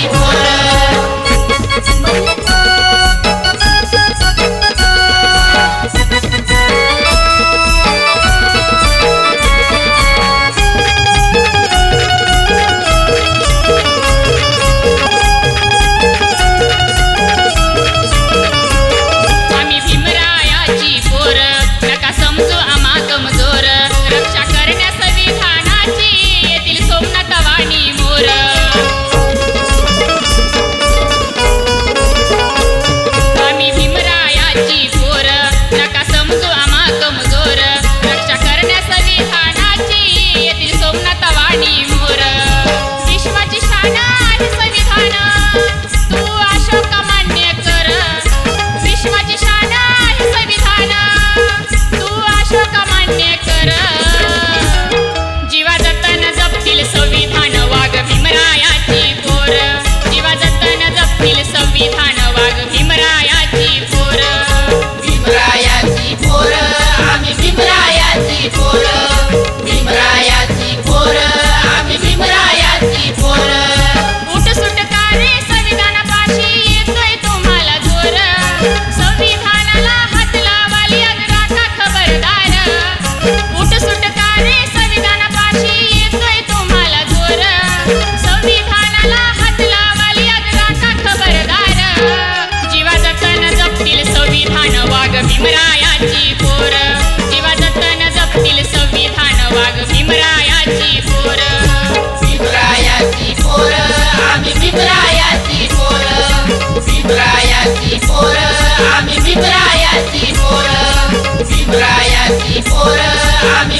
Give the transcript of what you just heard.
People पिपरायाची पोर. पिपरायाची पोर आम्ही पिपरायाची पोर. पिपरायाची पोर आम्ही पिपरायाची पोर. पिपरायाची पोर आम्ही